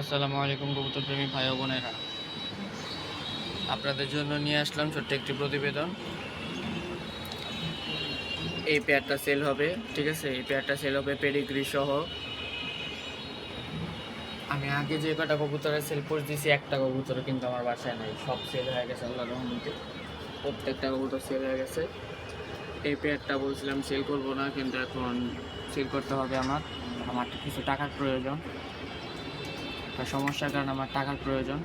আসসালামু আলাইকুম কবুতর প্রেমী ভাই বোনেরা। আপনাদের জন্য নিয়ে আসলাম ছোট্ট একটি প্রতিবেদন। এই পেয়ারটা সেল হবে, ঠিক আছে? এই পেয়ারটা সেল হবে পেডিগ্রি সহ। আমি আগে যে কটা কবুতরের সেল পোস্ট দিয়েছি একটা কবুতর কিন্তু আমার বাসায় নেই। সব সেল হয়ে গেছে আল্লাহ রহমতে। প্রত্যেকটা কবুতর সেল হয়ে গেছে। এই পেয়ারটা বলছিলাম সেল করব না, কিন্তু এখন সেল করতে হবে আমার। আমার কিছু টাকার প্রয়োজন। একটা সমস্যার কারণে আমার টাকার প্রয়োজন।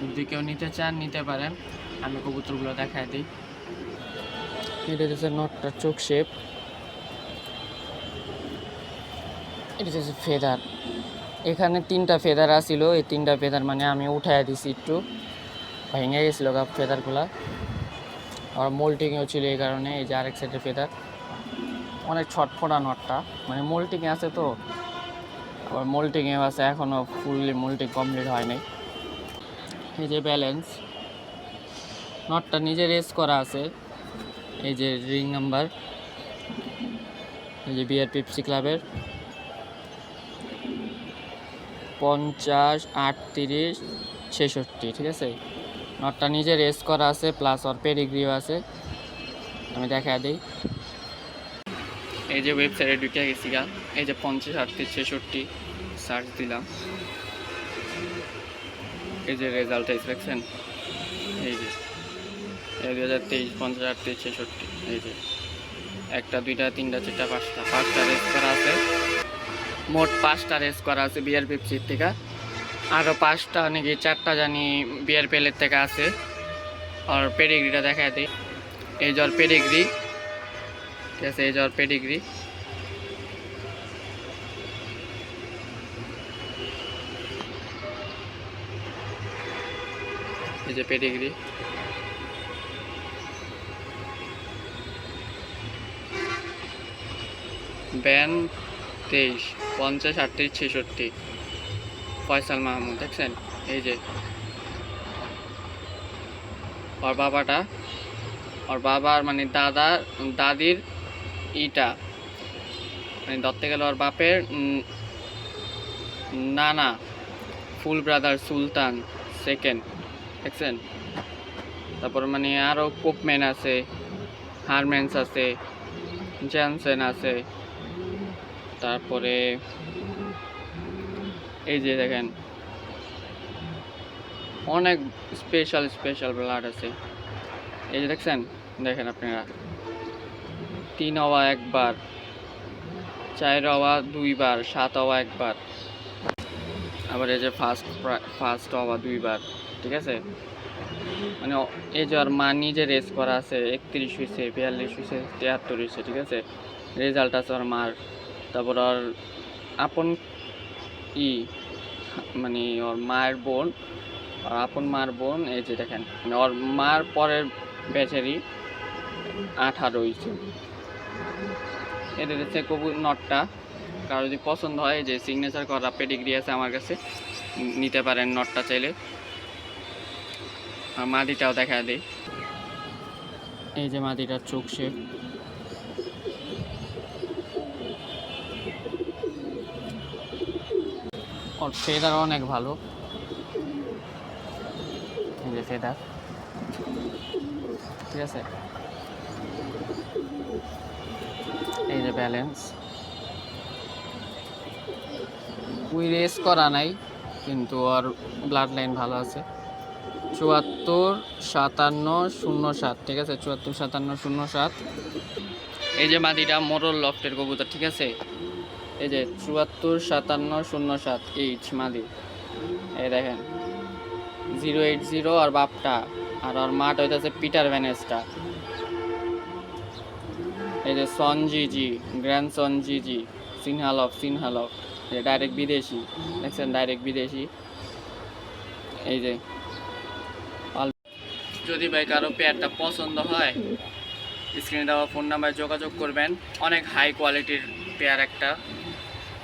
যদি কেউ নিতে চান, নিতে পারেন। আমি কবুতরগুলো দেখাই দিই। এটা হচ্ছে নটটা চোখ শেপ। এটা হচ্ছে ফেদার। এখানে তিনটা ফেদার আসছিল এই তিনটা ফেদার মানে আমি উঠাই দিছি একটু। ভেঙে গেছিল গা ফেদারগুলা। আর মোল্টিংয়েও ছিল এই কারণে, এই যে আরেক সাইডের ফেদার। অনেক ছটফটা নটটা। মানে মোল্টিংয়ে আছে তো। আবার মোল্টিংয়ে আছে এখনও ফুললি মোল্টিং কমপ্লিট হয়নি। এই যে ব্যালেন্স নটটা নিজে রেস করা আছে। এই যে রিং নাম্বার এই যে বিআর পিপসি ক্লাবের পঞ্চাশ, আটত্রিশ, ছেষট্টি, ঠিক আছে? নটটা নিজে রেস করা আছে প্লাস ওর পেডিগ্রিও আছে। আমি দেখা দিই। এই যে ওয়েবসাইটে ঢুকে গেছি গা। এই যে পঞ্চাশ, আটত্রিশ, ছেষট্টি সার্চ দিলাম। এই যে রেজাল্ট এসে দেখছেন? এই যে। দু হাজার তেইশ, পঞ্চাশ, আটত্রিশ, ছেষট্টি, এই যে। একটা, দুইটা, তিনটা, চারটা, পাঁচটা। পাঁচটা রেস করা আছে। মোট পাঁচটা রেস করা আছে বিয়ার পেপসির থেকে। আরও পাঁচটা নাকি চারটা জানি বিয়ার পেলের থেকে আছে। আর পেডিগ্রিটা দেখা দিই। এই জ্বর পেডিগ্রি ঠিক আছে এই জ্বর পেডিগ্রি এই যে পেডিগ্রি ব্যান তেইশ, পঞ্চাশ, আটত্রিশ, ছেষট্টি। ফয়সাল মাহমুদ, দেখছেন? এই যে। ওর বাবাটা, ওর বাবার মানে দাদা, দাদির ইটা মানে ধরতে গেলে ওর বাপের নানা ফুল ব্রাদার সুলতান সেকেন্ড দেখছেন? তারপর মানে আরও কোপম্যান আছে, হারম্যান্স আছে, জ্যানসেন আছে, তারপরে এই যে দেখেন, অনেক স্পেশাল স্পেশাল ব্লাড আছে। এই যে দেখছেন? দেখেন আপনারা। তিন হওয়া একবার, চার হওয়া দুইবার, সাত হওয়া একবার। আবার এই যে ফার্স্ট ফার্স্ট হওয়া দুইবার, ঠিক আছে? মানে এই যে ওর মা নিজে রেস করা আছে, একত্রিশ হয়েছে বিয়াল্লিশ হয়েছে তিয়াত্তর হয়েছে ঠিক আছে? রেজাল্ট আছে ওর মার। তারপর ওর আপন ই মানে ওর মায়ের বোন, আর আপন মার বোন, এই যে দেখেন মানে ওর মার পরের ব্যাচেরই আঠারো হয়েছে এটা হচ্ছে কবু নটটা। কারও যদি পছন্দ হয়, যে সিগনেচার করা পেডিগ্রি আছে আমার কাছে, নিতে পারেন নটটা চাইলে। আর মাদিটাও দেখা দিই। এই যে মাদিটার চোখ শেপ ওর ফেদার অনেক ভালো। এই যে ফেদার ঠিক আছে? এই যে ব্যালেন্স উই রেস করা নাই, কিন্তু ওর ব্লাড লাইন ভালো আছে। চুয়াত্তর, সাতান্ন, শূন্য সাত, ঠিক আছে? চুয়াত্তর, সাতান্ন, শূন্য সাত। এই যে মাদিটা, মোরল লফটের কবুতর, ঠিক আছে? এই যে চুয়াত্তর, সাতান্ন, শূন্য সাত, এইচ মাদি। এই দেখেন, জিরো এইট জিরো আর বাপটা। আর ওর মাঠ হইতেছে পিটার ভ্যানেসটা এই যে সনজি জি গ্র্যান্ড সনজি জি সিনহালফ সিনহালফ যে ডাইরেক্ট বিদেশি, দেখছেন ডাইরেক্ট বিদেশি। এই যে যদি ভাই কারও পেয়ারটা পছন্দ হয় স্ক্রিনে দেওয়া ফোন নাম্বারে যোগাযোগ করবেন। অনেক হাই কোয়ালিটির পেয়ার একটা।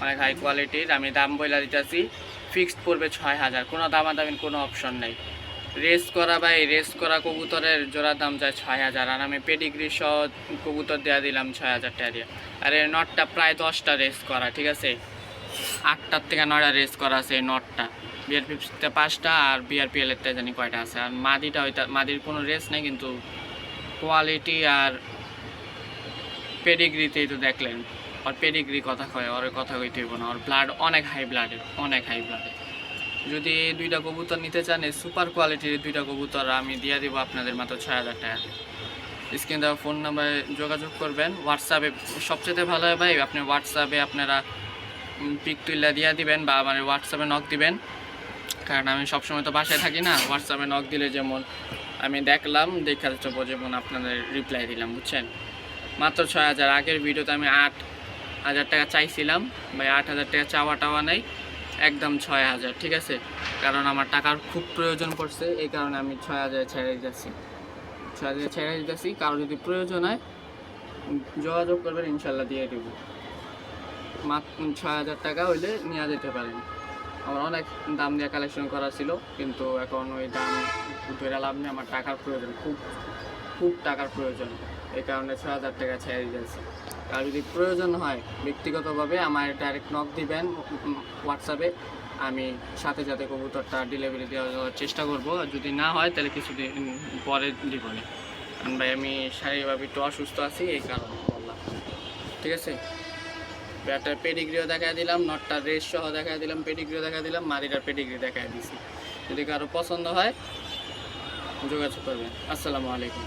অনেক হাই কোয়ালিটির আমি দাম বইলা দিতেছি। ফিক্সড পড়বে ছয় হাজার। কোনো দামাদামির কোনো অপশন নেই। রেস করা এই রেস করা কবুতরের জোড়ার দাম যায় ছয় হাজার। আর আমি পেডিগ্রি সহ কবুতর দেওয়া দিলাম ছয় হাজার টাকা দিয়ে। আর এই নটটা প্রায় দশটা রেস করা, ঠিক আছে? আটটার থেকে নয়টা রেস করা আছে এই নটটা বিআরপিতে পাঁচটা আর বিআরপিএলেরটা জানি কয়টা আছে। আর মাদিটা ওইটা, মাদির কোনো রেস নেই, কিন্তু কোয়ালিটি আর পেডিগ্রিতেই তো দেখলেন। ওর পেডিগ্রি কথা কয়, ওর কথা কইতে হইব না। ওর ব্লাড অনেক হাই ব্লাডের অনেক হাই ব্লাডের যদি এই দুইটা কবুতর নিতে চান, এই সুপার কোয়ালিটির দুইটা কবুতর আমি দিয়ে দেবো আপনাদের মাত্র ছয় হাজার টাকা স্ক্রিন দেওয়া ফোন নাম্বারে যোগাযোগ করবেন। হোয়াটসঅ্যাপে সবচেয়ে ভালো হয় ভাই, আপনি হোয়াটসঅ্যাপে আপনারা পিক তুলে দিয়ে দিবেন বা আমার হোয়াটসঅ্যাপে নক দিবেন। কারণ আমি সবসময় তো বাসায় থাকি না হোয়াটসঅ্যাপে নক দিলে যেমন আমি দেখলাম, দেখার চোপো যেমন আপনাদের রিপ্লাই দিলাম, বুঝছেন? মাত্র ছয় হাজার। আগের ভিডিওতে আমি আট হাজার টাকা চাইছিলাম, ভাই আট হাজার টাকা চাওয়া টাওয়া নেই। একদম ছয় হাজার, ঠিক আছে? কারণ আমার টাকার খুব প্রয়োজন পড়ছে, এই কারণে আমি ছয় হাজার ছেড়ে যাচ্ছি ছয় হাজার ছেড়ে দিতেছি, কারও যদি প্রয়োজন হয়, যোগাযোগ করবেন, ইনশাল্লাহ দিয়ে দেবো। ছয় হাজার টাকা হইলে নেওয়া যেতে পারেন আমার অনেক দাম দিয়ে কালেকশন করা ছিল, কিন্তু এখন ওই দাম ধরে লাভ নেই, আমার টাকার প্রয়োজন, খুব খুব টাকার প্রয়োজন। এই কারণে ছয় হাজার টাকা ছেড়ে দিয়েছি আর যদি প্রয়োজন হয় ব্যক্তিগতভাবে আমার ডাইরেক্ট নক দিবেন হোয়াটসঅ্যাপে আমি সাথে সাথে কবুতরটা ডেলিভারি দেওয়ার চেষ্টা করব। আর যদি না হয়, তাহলে কিছুদিন পরে দিব কারণ ভাই, আমি শারীরিকভাবে একটু অসুস্থ আছি, এই কারণে বললাম। ঠিক আছে? ব্যাটার পেডিগ্রিও দেখা দিলাম নটটার রেস সহ দেখা দিলাম পেডিগ্রিও দেখা দিলাম মাদিটার পেডিগ্রি দেখা দিছি। যদি কারও পছন্দ হয়, যোগাযোগ করবেন। আসসালামু আলাইকুম।